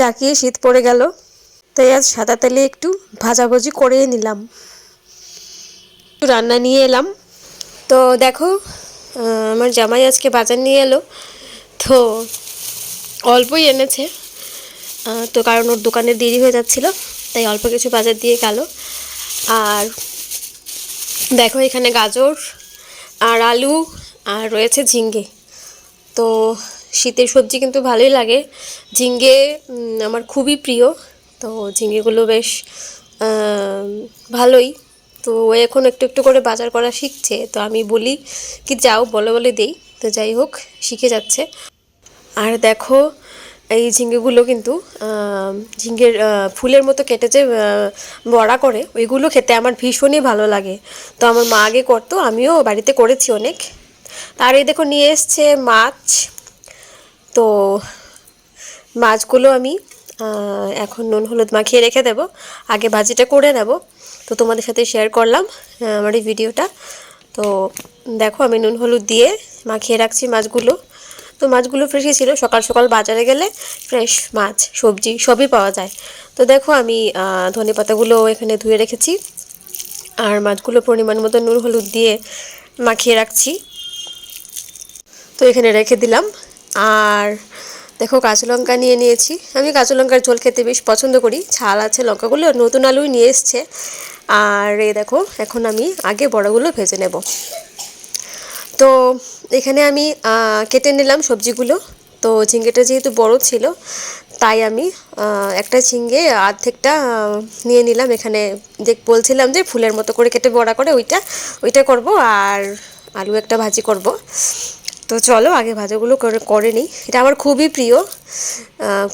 জাকিয়ে শীত পড়ে গেল। তাই আজ সাদা তেলে একটু ভাজাভুজি করে নিলাম। একটু রান্না নিয়ে এলাম। তো দেখো আমার জামাই আজকে বাজার নিয়ে এলো। তো অল্পই এনেছে। তো কারণ ওর দোকানে দেরি হয়ে যাচ্ছিল, তাই অল্প কিছু বাজার দিয়ে গেল। আর দেখো এখানে গাজর আর আলু আর রয়েছে ঝিঙ্গে তো শীতের সবজি কিন্তু ভালোই লাগে। ঝিঙ্গে আমার খুবই প্রিয়। তো ঝিঙ্গেগুলো বেশ ভালোই। তো ও এখন একটু একটু করে বাজার করা শিখছে। তো আমি বলি কি, যাও বলে বলে দেই। তো যাই হোক, শিখে যাচ্ছে। আর দেখো, এই ঝিঙ্গেগুলো কিন্তু ঝিঙ্গের ফুলের মতো কেটে যে বড়া করে, ওইগুলো খেতে আমার ভীষণই ভালো লাগে। তো আমার মা আগে করতো, আমিও বাড়িতে করেছি অনেক। আর এই দেখো, নিয়ে এসছে মাছ। তো মাছগুলো আমি এখন নুন, হলুদ মাখিয়ে রেখে দেব। আগে ভাজিটা করে নেব। তো তোমাদের সাথে শেয়ার করলাম আমার এই ভিডিওটা। তো দেখো, আমি নুন, হলুদ দিয়ে মাখিয়ে রাখছি মাছগুলো। তো মাছগুলো ফ্রেশই ছিল। সকাল সকাল বাজারে গেলে ফ্রেশ মাছ, সবজি সবই পাওয়া যায়। তো দেখো, আমি ধনে পাতাগুলো এখানে ধুয়ে রেখেছি। আর মাছগুলো পরিমাণ মতো নুন, হলুদ দিয়ে মাখিয়ে রাখছি। তো এখানে রেখে দিলাম। আর দেখো কাঁচা লঙ্কা নিয়ে নিয়েছি। আমি কাঁচা লঙ্কার ঝোল খেতে বেশ পছন্দ করি। ছাল আছে লঙ্কাগুলো, নতুন আলুই নিয়ে এসছে। আর এই দেখো, এখন আমি আগে বড়গুলো ভেজে নেব। তো এখানে আমি কেটে নিলাম সবজিগুলো। তো ঝিঙ্গেটা যেহেতু বড় ছিল, তাই আমি একটা ঝিঙ্গে অর্ধেকটা নিয়ে নিলাম। এখানে যে বলছিলাম যে ফুলের মতো করে কেটে বড়া করে ওইটা ওইটা করব আর আলু একটা ভাজি করব। তো চলো, আগে ভাজাগুলো করে করে নিই। এটা আমার খুবই প্রিয়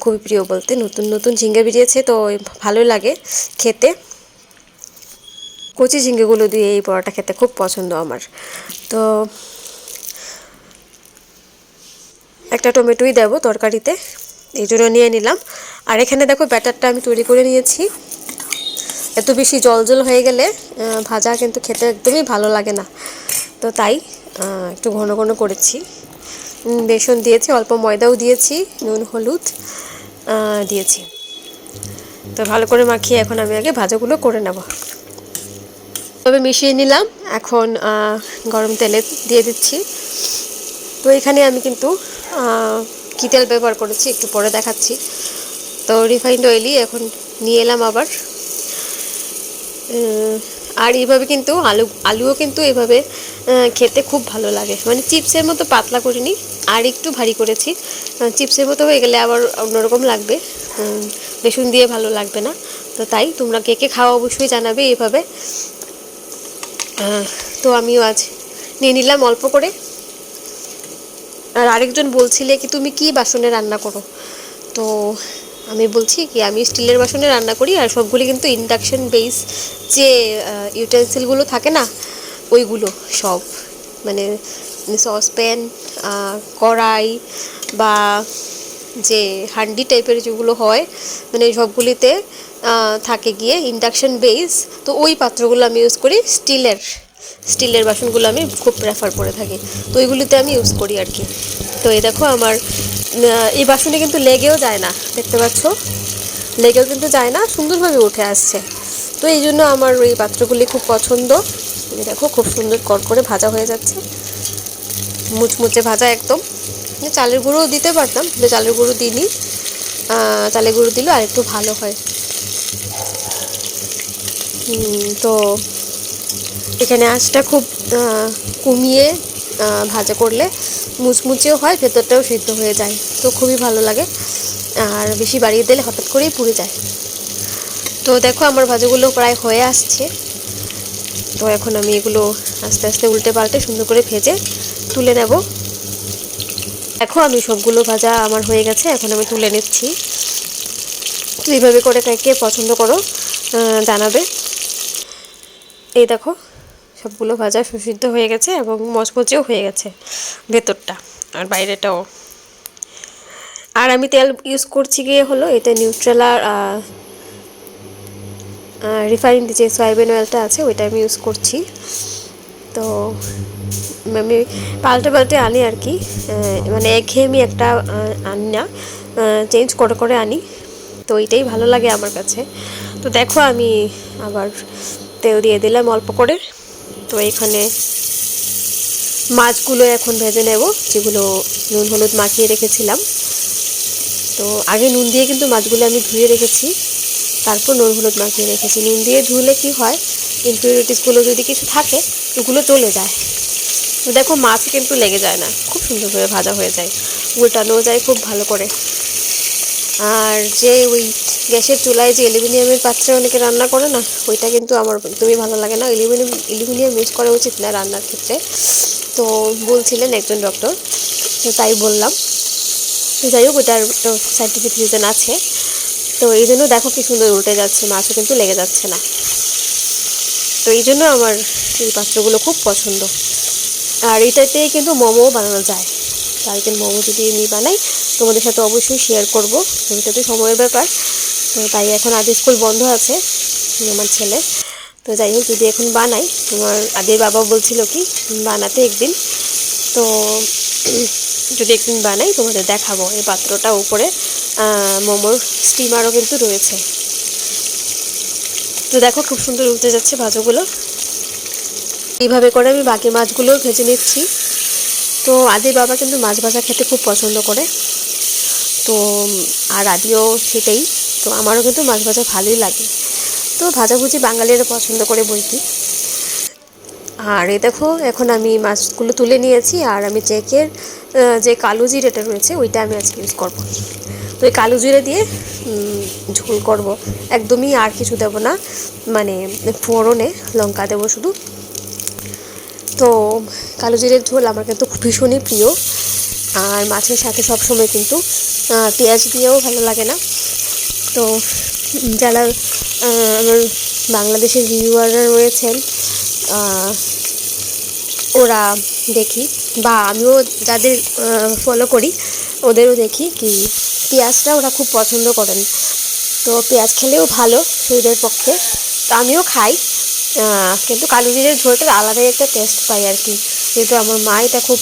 খুবই প্রিয় বলতে। নতুন নতুন ঝিঙ্গে বেরিয়েছে, তো ভালো লাগে খেতে। কচি ঝিঙ্গেগুলো দিয়ে এই পরোটা খেতে খুব পছন্দ আমার। তো একটা টমেটোই দেবো তরকারিতে, এই জন্য নিয়ে নিলাম। আর এখানে দেখো, ব্যাটারটা আমি তৈরি করে নিয়েছি। এত বেশি জল জল হয়ে গেলে ভাজা কিন্তু খেতে একদমই ভালো লাগে না। তো তাই একটু ঘন ঘন করেছি। বেসন দিয়েছি, অল্প ময়দাও দিয়েছি, নুন, হলুদ দিয়েছি। তো ভালো করে মাখিয়ে এখন আমি আগে ভাজাগুলো করে নেব। তবে মিশিয়ে নিলাম, এখন গরম তেলে দিয়ে দিচ্ছি। তো এখানে আমি কিন্তু কী তেল ব্যবহার করেছি একটু পরে দেখাচ্ছি। তো রিফাইন্ড অয়েলই এখন নিয়ে এলাম আবার। আর এইভাবে কিন্তু আলু, আলুও কিন্তু এভাবে খেতে খুব ভালো লাগে। মানে চিপসের মতো পাতলা করিনি আর একটু ভারী করেছি। চিপসের মতো হয়ে গেলে আবার অন্যরকম লাগবে। বেসন দিয়ে ভালো লাগবে না। তো তাই তোমরা কে কে খাওয়া অবশ্যই জানাবে এইভাবে। তো আমিও আজ নিয়ে নিলাম অল্প করে। আর আরেকজন বলছিলে কি, তুমি কি বাসনে রান্না করো? তো আমি বলছি কি, আমি স্টিলের বাসনে রান্না করি আর সবগুলি কিন্তু ইন্ডাকশন বেস যে ইউটেন্সিলগুলো থাকে না, ওইগুলো সব। মানে সসপ্যান কড়াই বা যে হান্ডি টাইপের যেগুলো হয় মানে সবগুলিতে থাকে গিয়ে ইন্ডাকশন বেস তো ওই পাত্রগুলো আমি ইউজ করি স্টিলের স্টিলের বাসনগুলো আমি খুব প্রেফার করে থাকি। তো ওইগুলিতে আমি ইউজ করি আর কি। তো এই দেখো আমার এই বাসনে কিন্তু লেগেও যায় না, দেখতে পাচ্ছ? লেগেও কিন্তু যায় না, সুন্দরভাবে উঠে আসছে। তো এই জন্য আমার এই পাত্রগুলি খুব পছন্দ। দেখো, খুব সুন্দর কর করে ভাজা হয়ে যাচ্ছে। মুচমুচে ভাজা একদম। মানে চালের গুঁড়োও দিতে পারতাম, কিন্তু চালের গুঁড়ো দিইনি। চালের গুঁড়ো দিলেও আরেকটু ভালো হয়। তো এখানে আঁচটা খুব কমিয়ে ভাজা করলে মুচমুচেও হয়, ভেতরটাও সিদ্ধ হয়ে যায়। তো খুবই ভালো লাগে। আর বেশি বাড়িয়ে দিলে হঠাৎ করেই পুড়ে যায়। তো দেখো আমার ভাজাগুলো প্রায় হয়ে আসছে। তো এখন আমি এগুলো আস্তে আস্তে উল্টে পাল্টে সুন্দর করে ভেজে তুলে নেব। দেখো আমি সবগুলো ভাজা আমার হয়ে গেছে, এখন আমি তুলে নিচ্ছি। তো এইভাবে করে কে কে পছন্দ করো জানাবে। এই দেখো সবগুলো ভাজা সুসিদ্ধ হয়ে গেছে এবং মচমচেও হয়ে গেছে ভেতরটা আর বাইরেটাও। আর আমি তেল ইউজ করছি গিয়ে হলো এটা নিউট্রেলার রিফাইন্ড যে সয়াবিন অয়েলটা আছে ওইটা আমি ইউজ করছি। তো আমি পাল্টে পাল্টে আনি আর কি মানে একঘেয়েমি একটা আনি না চেঞ্জ করে করে আনি। তো ওইটাই ভালো লাগে আমার কাছে। তো দেখো আমি আবার তেল দিয়ে দিলাম অল্প করে। তো এখানে মাছগুলো এখন ভেজে নেব, যেগুলো নুন হলুদ মাখিয়ে রেখেছিলাম। তো আগে নুন দিয়ে কিন্তু মাছগুলো আমি ধুয়ে রেখেছি, তারপর নুন হলুদ মাখিয়ে রেখেছি। নুন দিয়ে ধুলে কি হয় ইম্পিউরিটিসগুলো যদি কিছু থাকে, ওগুলো চলে যায়। তো দেখো মাছ কিন্তু লেগে যায় না, খুব সুন্দর করে ভাজা হয়ে যায়, উল্টানোও যায় খুব ভালো করে। আর যে ওই গ্যাসের চুলায় যে অ্যালুমিনিয়ামের পাত্রে অনেকে রান্না করে না, ওইটা কিন্তু আমার একদমই ভালো লাগে না। অ্যালুমিনিয়াম অ্যালুমিনিয়াম ইউজ করা উচিত না রান্নার ক্ষেত্রে। তো বলছিলেন একজন ডক্টর, তো তাই বললাম। যাই হোক ওটার সাইন্টিফিক রিজন আছে। তো এই জন্য দেখো কি সুন্দর উল্টে যাচ্ছে, মাছও কিন্তু লেগে যাচ্ছে না। তো এই জন্য আমার এই পাত্রগুলো খুব পছন্দ। আর এটাতে কিন্তু মোমো বানানো যায়। কালকের মোমো যদি আমি বানাই, তোমাদের সাথে অবশ্যই শেয়ার করব। এটা তো সময়ের ব্যাপার। তো তাই এখন আদি স্কুল বন্ধ আছে, আমার ছেলে। তো যাই হোক, যদি এখন বানাই, তোমার আদির বাবা বলছিল কি, বানাতে একদিন। তো যদি একদিন বানাই, তোমাদের দেখাবো এই পাত্রটা উপরে। মোমোর স্টিমারও কিন্তু রয়েছে। তো দেখো, খুব সুন্দর উঠতে যাচ্ছে ভাজাগুলো। এইভাবে করে আমি বাকি মাছগুলোও ভেজে নিচ্ছি। তো আদির বাবা কিন্তু মাছ ভাজা খেতে খুব পছন্দ করে। তো, আর আদিও সেটাই। তো আমারও কিন্তু মাছ ভাজা ভালোই লাগে। তো ভাজাভুজি বাঙালিরা পছন্দ করে বই কি। আর এ দেখো, এখন আমি মাছগুলো তুলে নিয়েছি, আর আমি চেকের যে কালো জিরেটা রয়েছে, ওইটা আমি আজকে ইউজ করব। তো এই কালো জিরে দিয়ে ঝোল করব। একদমই আর কিছু দেব না মানে ফোড়নে লঙ্কা দেবো শুধু। তো কালো জিরের ঝোল আমার কিন্তু ভীষণই প্রিয়। আর মাছের সাথে সবসময় কিন্তু পেঁয়াজ দিয়েও ভালো লাগে না। তো যারা আমার বাংলাদেশের ভিউয়াররা রয়েছেন ওরা দেখি বা আমিও যাদের ফলো করি, ওদেরও দেখি কি পেঁয়াজটা ওরা খুব পছন্দ করেন। তো পেঁয়াজ খেলেও ভালো শরীরের পক্ষে। তো আমিও খাই কিন্তু কালো জিরের ঝোলটার আলাদাই একটা টেস্ট পাই আর কি। যেহেতু আমার মা এটা খুব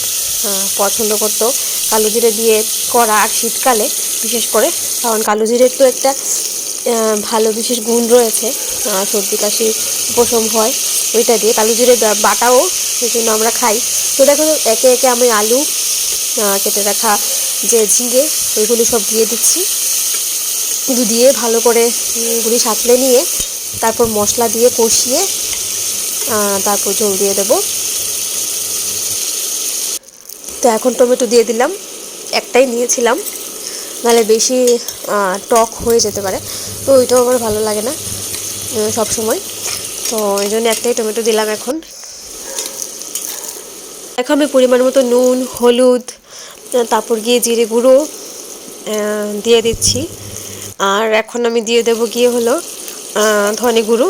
পছন্দ করতো। কালো জিরে দিয়ে করা আর শীতকালে বিশেষ করে, কারণ কালো জিরের তো একটা ভালো বিশেষ গুণ রয়েছে সর্দি কাশি, উপশম হয়, ওইটা দিয়ে কালো জিরে বাটাও সেই জন্য আমরা খাই। তো দেখো, একে একে আমি আলু কেটে রাখা যে ঝিঙে, ওইগুলি সব দিয়ে দিচ্ছি। দিয়ে ভালো করে, এগুলি সাঁতলে নিয়ে, তারপর মশলা দিয়ে কষিয়ে তারপর ঝোল দিয়ে দেব। তো এখন টমেটো দিয়ে দিলাম, একটাই নিয়েছিলাম। নাহলে বেশি টক হয়ে যেতে পারে। তো ওইটাও আমার ভালো লাগে না সব সময় তো এই জন্য একটাই টমেটো দিলাম এখন। এখন আমি পরিমাণ মতো নুন, হলুদ তারপর গিয়ে জিরে গুঁড়ো দিয়ে দিচ্ছি। আর এখন আমি দিয়ে দেবো গিয়ে হলো ধনে গুঁড়ো।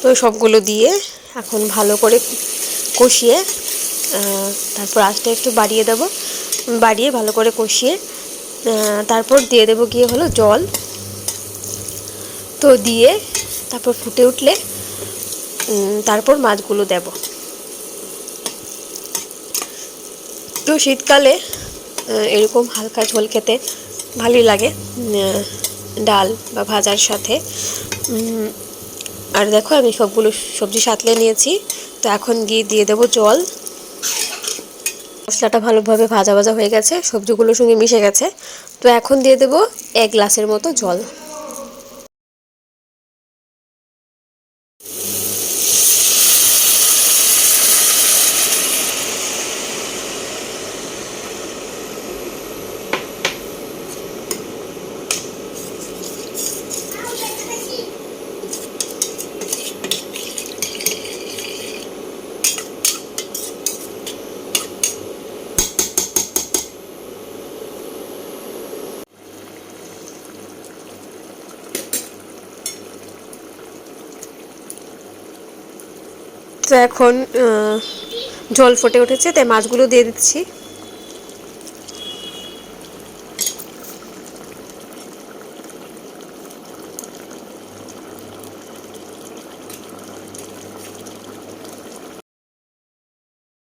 তো সবগুলো দিয়ে এখন ভালো করে কষিয়ে তারপর আঁচটা একটু বাড়িয়ে দেব। বাড়িয়ে ভালো করে কষিয়ে তারপর দিয়ে দেবো গিয়ে হলো জল। তো দিয়ে তারপর ফুটে উঠলে তারপর মাছগুলো দেব। তো শীতকালে এরকম হালকা ঝোল খেতে ভালোই লাগে ডাল বা ভাজার সাথে। আর দেখো আমি সবগুলো সবজি সাতলে নিয়েছি। তো এখন গিয়ে দিয়ে দেবো জল। মশলাটা ভালোভাবে ভাজা ভাজা হয়ে গেছে সবজিগুলোর সঙ্গে মিশে গেছে। তো এখন দিয়ে দেবো এক গ্লাসের মতো জল। তো এখন জল ফুটে উঠেছে, তাই মাছগুলো দিয়ে দিচ্ছি।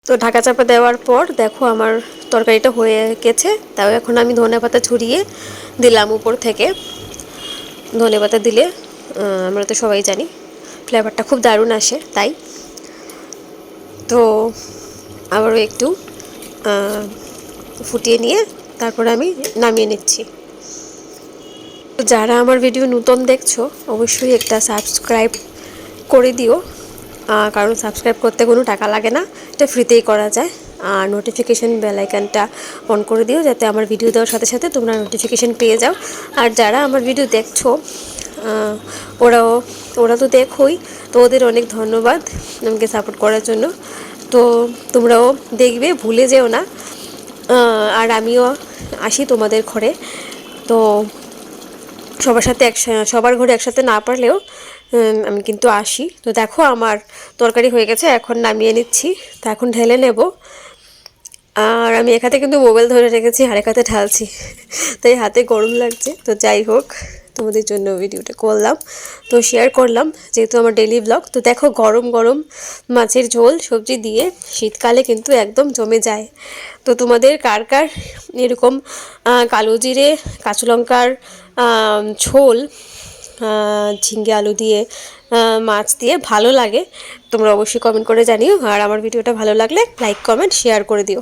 তো ঢাকা চাপা দেওয়ার পর, দেখো আমার তরকারিটা হয়ে গেছে। তাও এখন আমি ধনে পাতা ছড়িয়ে দিলাম উপর থেকে। ধনে পাতা দিলে আমরা তো সবাই জানি ফ্লেভারটা খুব দারুণ আসে, তাই। তো আবারও একটু ফুটিয়ে নিয়ে তারপরে আমি নামিয়ে নিচ্ছি। তো যারা আমার ভিডিও নতুন দেখছ, অবশ্যই একটা সাবস্ক্রাইব করে দিও। কারণ সাবস্ক্রাইব করতে কোনো টাকা লাগে না, এটা ফ্রিতেই করা যায়। আর নোটিফিকেশান বেলাইকানটা অন করে দিও, যাতে আমার ভিডিও দেওয়ার সাথে সাথে তোমরা নোটিফিকেশান পেয়ে যাও। আর যারা আমার ভিডিও দেখছ ওরাও, ওরা তো দেখোই তো ওদের অনেক ধন্যবাদ আমাকে সাপোর্ট করার জন্য। তো তোমরাও দেখবে, ভুলে যেও না। আর আমিও আসি তোমাদের ঘরে। তো সবার সাথে এক সবার ঘরে একসাথে না পারলেও আমি কিন্তু আসি। তো দেখো আমার তরকারি হয়ে গেছে, এখন নামিয়ে নিচ্ছি। তো এখন ঢেলে নেব। আর আমি এক হাতে কিন্তু মোবাইল ধরে রেখেছি আর এক হাতে ঢালছি। তাই হাতে গরম লাগছে। তো যাই হোক। তোমাদের জন্য ভিডিওটা করলাম। তো শেয়ার করলাম, যেহেতু আমার ডেলি ব্লগ তো দেখো গরম গরম মাছের ঝোল সবজি দিয়ে শীতকালে কিন্তু একদম জমে যায়। তো তোমাদের কার কার এরকম কালো জিরে, কাঁচা লঙ্কার ঝোল ঝিঙ্গে আলু দিয়ে মাছ দিয়ে ভালো লাগে, তোমরা অবশ্যই কমেন্ট করে জানিও। আর আমার ভিডিওটা ভালো লাগলে লাইক কমেন্ট শেয়ার করে দিও।